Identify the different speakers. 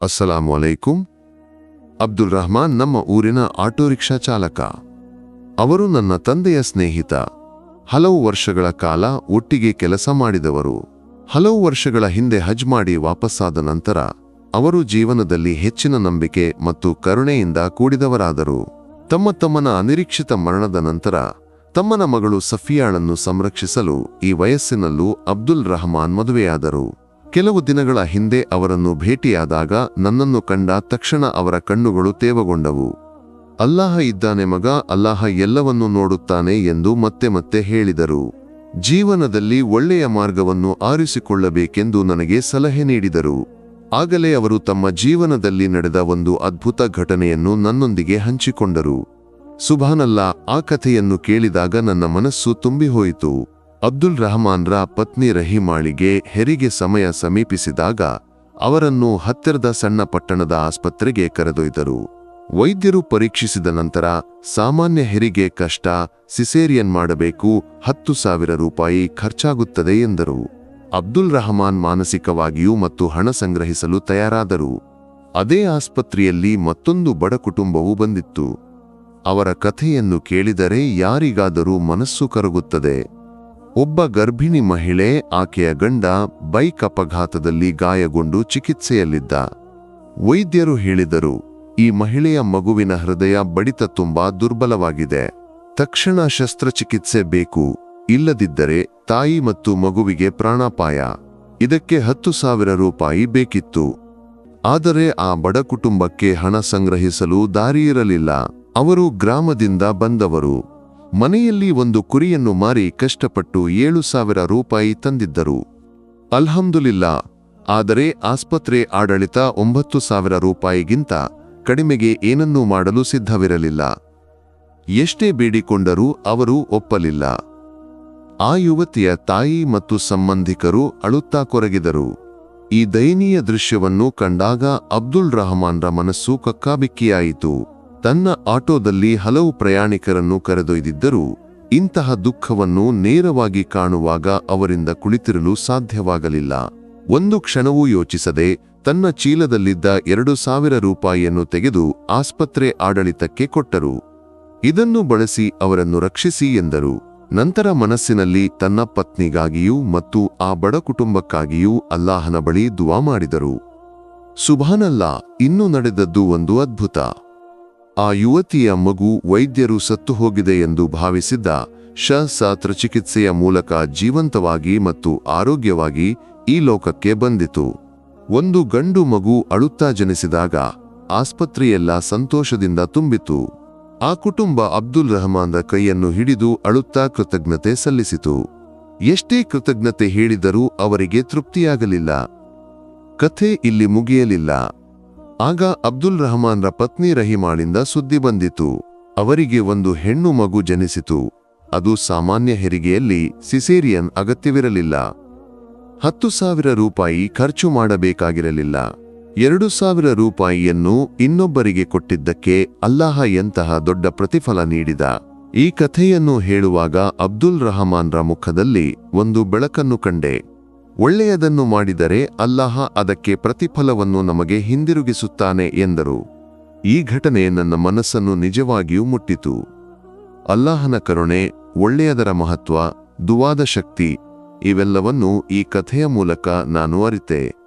Speaker 1: ಅಸ್ಸಲಾಂ ಅಲೈಕುಂ ಅಬ್ದುಲ್ ರಹಮಾನ್ ನಮ್ಮ ಊರಿನ auto rickshaw ಚಾಲಕ. ಅವರು ನನ್ನ ತಂದೆಯ ಸ್ನೇಹಿತ. ಹಲವು ವರ್ಷಗಳ ಕಾಲ ಒಟ್ಟಿಗೆ ಕೆಲಸ ಮಾಡಿದವರು. ಹಲವು ವರ್ಷಗಳ ಹಿಂದೆ ಹಜ್ ಮಾಡಿ ವಾಪಸ್ಸಾದ ನಂತರ, ಅವರು ಜೀವನದಲ್ಲಿ ಹೆಚ್ಚಿನ ನಂಬಿಕೆ ಮತ್ತು ಕರುಣೆಯಿಂದ ಕೂಡಿದವರಾದರು. ತಮ್ಮ ತಮ್ಮನ ಅನಿರೀಕ್ಷಿತ ಮರಣದ ನಂತರ, ತಮ್ಮನ ಮಗಳು ಸಫಿಯಾಳನ್ನು ಸಂರಕ್ಷಿಸಲು ಈ ವಯಸ್ಸಿನಲ್ಲೂ ಅಬ್ದುಲ್ ರಹಮಾನ್ ಮದುವೆಯಾದರು. ಕೆಲವು ದಿನಗಳ ಹಿಂದೆ ಅವರನ್ನು ಭೇಟಿಯಾದಾಗ ನನ್ನನ್ನು ಕಂಡ ತಕ್ಷಣ ಅವರ ಕಣ್ಣುಗಳು ತೇವಗೊಂಡವು. ಅಲ್ಲಾಹ ಇದ್ದಾನೆ ಮಗ, ಅಲ್ಲಾಹ ಎಲ್ಲವನ್ನೂ ನೋಡುತ್ತಾನೆ ಎಂದು ಮತ್ತೆ ಮತ್ತೆ ಹೇಳಿದರು. ಜೀವನದಲ್ಲಿ ಒಳ್ಳೆಯ ಮಾರ್ಗವನ್ನು ಆರಿಸಿಕೊಳ್ಳಬೇಕೆಂದು ನನಗೆ ಸಲಹೆ ನೀಡಿದರು. ಆಗಲೇ ಅವರು ತಮ್ಮ ಜೀವನದಲ್ಲಿ ನಡೆದ ಒಂದು ಅದ್ಭುತ ಘಟನೆಯನ್ನು ನನ್ನೊಂದಿಗೆ ಹಂಚಿಕೊಂಡರು. ಸುಭಾನಲ್ಲ, ಆ ಕಥೆಯನ್ನು ಕೇಳಿದಾಗ ನನ್ನ ಮನಸ್ಸು ತುಂಬಿಹೋಯಿತು. ಅಬ್ದುಲ್ ರಹಮಾನ್ರ ಪತ್ನಿ ರಹಿಮಾಳಿಗೆ ಹೆರಿಗೆ ಸಮಯ ಸಮೀಪಿಸಿದಾಗ ಅವರನ್ನು ಹತ್ತಿರದ ಸಣ್ಣ ಪಟ್ಟಣದ ಆಸ್ಪತ್ರೆಗೆ ಕರೆದೊಯ್ದರು. ವೈದ್ಯರು ಪರೀಕ್ಷಿಸಿದ ನಂತರ ಸಾಮಾನ್ಯ ಹೆರಿಗೆ ಕಷ್ಟ, ಸಿಸೇರಿಯನ್ ಮಾಡಬೇಕು, ಹತ್ತು ಸಾವಿರ ರೂಪಾಯಿ ಖರ್ಚಾಗುತ್ತದೆ ಎಂದರು. ಅಬ್ದುಲ್ ರಹಮಾನ್ ಮಾನಸಿಕವಾಗಿಯೂ ಮತ್ತು ಹಣ ಸಂಗ್ರಹಿಸಲು ತಯಾರಾದರು. ಅದೇ ಆಸ್ಪತ್ರೆಯಲ್ಲಿ ಮತ್ತೊಂದು ಬಡ ಕುಟುಂಬವೂ ಬಂದಿತ್ತು. ಅವರ ಕಥೆಯನ್ನು ಕೇಳಿದರೆ ಯಾರಿಗಾದರೂ ಮನಸ್ಸು ಕರಗುತ್ತದೆ. ಒಬ್ಬ ಗರ್ಭಿಣಿ ಮಹಿಳೆ ಆಕೆಯ ಗಂಡ ಬೈಕ್ ಅಪಘಾತದಲ್ಲಿ ಗಾಯಗೊಂಡು ಚಿಕಿತ್ಸೆಯಲ್ಲಿದ್ದ. ವೈದ್ಯರು ಹೇಳಿದರು, ಈ ಮಹಿಳೆಯ ಮಗುವಿನ ಹೃದಯ ಬಡಿತ ತುಂಬಾ ದುರ್ಬಲವಾಗಿದೆ. ತಕ್ಷಣ ಶಸ್ತ್ರಚಿಕಿತ್ಸೆ ಬೇಕು, ಇಲ್ಲದಿದ್ದರೆ ತಾಯಿ ಮತ್ತು ಮಗುವಿಗೆ ಪ್ರಾಣಾಪಾಯ. ಇದಕ್ಕೆ ಹತ್ತು ಸಾವಿರ ರೂಪಾಯಿ ಬೇಕಿತ್ತು. ಆದರೆ ಆ ಬಡ ಕುಟುಂಬಕ್ಕೆ ಹಣ ಸಂಗ್ರಹಿಸಲು ದಾರಿಯಿರಲಿಲ್ಲ. ಅವರು ಗ್ರಾಮದಿಂದ ಬಂದವರು. ಮನೆಯಲ್ಲಿ ಒಂದು ಕುರಿಯನ್ನು ಮಾರಿ ಕಷ್ಟಪಟ್ಟು ಏಳು ಸಾವಿರ ರೂಪಾಯಿ ತಂದಿದ್ದರು. ಅಲ್ಹಮ್ದುಲಿಲ್ಲಾ, ಆದರೆ ಆಸ್ಪತ್ರೆ ಆಡಳಿತ ಒಂಬತ್ತು ಸಾವಿರ ರೂಪಾಯಿಗಿಂತ ಕಡಿಮೆಗೆ ಏನನ್ನೂ ಮಾಡಲು ಸಿದ್ಧವಿರಲಿಲ್ಲ. ಎಷ್ಟೇ ಬೇಡಿಕೊಂಡರೂ ಅವರು ಒಪ್ಪಲಿಲ್ಲ. ಆ ಯುವತಿಯ ತಾಯಿ ಮತ್ತು ಸಂಬಂಧಿಕರು ಅಳುತ್ತಾ ಕೊರಗಿದರು. ಈ ದಯನೀಯ ದೃಶ್ಯವನ್ನು ಕಂಡಾಗ ಅಬ್ದುಲ್ ರಹಮಾನ್ರ ಮನಸ್ಸು ಕಕ್ಕಾಬಿಕ್ಕಿಯಾಯಿತು. ತನ್ನ ಆಟೋದಲ್ಲಿ ಹಲವು ಪ್ರಯಾಣಿಕರನ್ನು ಕರೆದೊಯ್ದಿದ್ದರೂ ಇಂತಹ ದುಃಖವನ್ನು ನೇರವಾಗಿ ಕಾಣುವಾಗ ಅವರಿಂದ ಕುಳಿತಿರಲು ಸಾಧ್ಯವಾಗಲಿಲ್ಲ. ಒಂದು ಕ್ಷಣವೂ ಯೋಚಿಸದೆ ತನ್ನ ಚೀಲದಲ್ಲಿದ್ದ ಎರಡು ಸಾವಿರ ರೂಪಾಯಿಯನ್ನು ತೆಗೆದು ಆಸ್ಪತ್ರೆ ಆಡಳಿತಕ್ಕೆ ಕೊಟ್ಟರು. ಇದನ್ನು ಬಳಸಿ ಅವರನ್ನು ರಕ್ಷಿಸಿ ಎಂದರು. ನಂತರ ಮನಸ್ಸಿನಲ್ಲಿ ತನ್ನ ಪತ್ನಿಗಾಗಿಯೂ ಮತ್ತು ಆ ಬಡ ಕುಟುಂಬಕ್ಕಾಗಿಯೂ ಅಲ್ಲಾಹನ ಬಳಿ ದುವಾ ಮಾಡಿದರು. ಸುಭಾನಲ್ಲಾ, ಇನ್ನೂ ನಡೆದದ್ದು ಒಂದು ಅದ್ಭುತ. ಆ ಯುವತಿಯ ಮಗು ವೈದ್ಯರು ಸತ್ತು ಹೋಗಿದೆ ಎಂದು ಭಾವಿಸಿದ್ದ ಶಸ್ತ್ರ ಚಿಕಿತ್ಸೆಯ ಮೂಲಕ ಜೀವಂತವಾಗಿ ಮತ್ತು ಆರೋಗ್ಯವಾಗಿ ಈ ಲೋಕಕ್ಕೆ ಬಂದಿತು. ಒಂದು ಗಂಡು ಮಗು ಅಳುತ್ತಾ ಜನಿಸಿದಾಗ ಆಸ್ಪತ್ರೆಯೆಲ್ಲ ಸಂತೋಷದಿಂದ ತುಂಬಿತು ಆ ಕುಟುಂಬ ಅಬ್ದುಲ್ ರಹಮಾನ್ದ ಕೈಯನ್ನು ಹಿಡಿದು ಅಳುತ್ತಾ ಕೃತಜ್ಞತೆ ಸಲ್ಲಿಸಿತು. ಎಷ್ಟೇ ಕೃತಜ್ಞತೆ ಹೇಳಿದರೂ ಅವರಿಗೆ ತೃಪ್ತಿಯಾಗಲಿಲ್ಲ. ಕಥೆ ಇಲ್ಲಿ ಮುಗಿಯಲಿಲ್ಲ. ಆಗ ಅಬ್ದುಲ್ ರಹಮಾನ್ರ ಪತ್ನಿ ರಹಿಮಾಳಿಂದ ಸುದ್ದಿ ಬಂದಿತು. ಅವರಿಗೆ ಒಂದು ಹೆಣ್ಣು ಮಗು ಜನಿಸಿತು. ಅದು ಸಾಮಾನ್ಯ ಹೆರಿಗೆಯಲ್ಲಿ ಸಿಸೇರಿಯನ್ ಅಗತ್ಯವಿರಲಿಲ್ಲ. ಹತ್ತು ಸಾವಿರ ರೂಪಾಯಿ ಖರ್ಚು ಮಾಡಬೇಕಾಗಿರಲಿಲ್ಲ. ಎರಡು ಸಾವಿರ ರೂಪಾಯಿಯನ್ನು ಇನ್ನೊಬ್ಬರಿಗೆ ಕೊಟ್ಟಿದ್ದಕ್ಕೆ ಅಲ್ಲಾಹ ಎಂತಹ ದೊಡ್ಡ ಪ್ರತಿಫಲ ನೀಡಿದ. ಈ ಕಥೆಯನ್ನು ಹೇಳುವಾಗ ಅಬ್ದುಲ್ ರಹಮಾನ್ರ ಮುಖದಲ್ಲಿ ಒಂದು ಬೆಳಕನ್ನು ಕಂಡೆ. ಒಳ್ಳೆಯದನ್ನು ಮಾಡಿದರೆ ಅಲ್ಲಾಹ ಅದಕ್ಕೆ ಪ್ರತಿಫಲವನ್ನು ನಮಗೆ ಹಿಂದಿರುಗಿಸುತ್ತಾನೆ ಎಂದರು. ಈ ಘಟನೆ ನನ್ನ ಮನಸ್ಸನ್ನು ನಿಜವಾಗಿಯೂ ಮುಟ್ಟಿತು. ಅಲ್ಲಾಹನ ಕರುಣೆ, ಒಳ್ಳೆಯದರ ಮಹತ್ವ, ದುವಾದ ಶಕ್ತಿ, ಇವೆಲ್ಲವನ್ನೂ ಈ ಕಥೆಯ ಮೂಲಕ ನಾನು ಅರಿತೆ.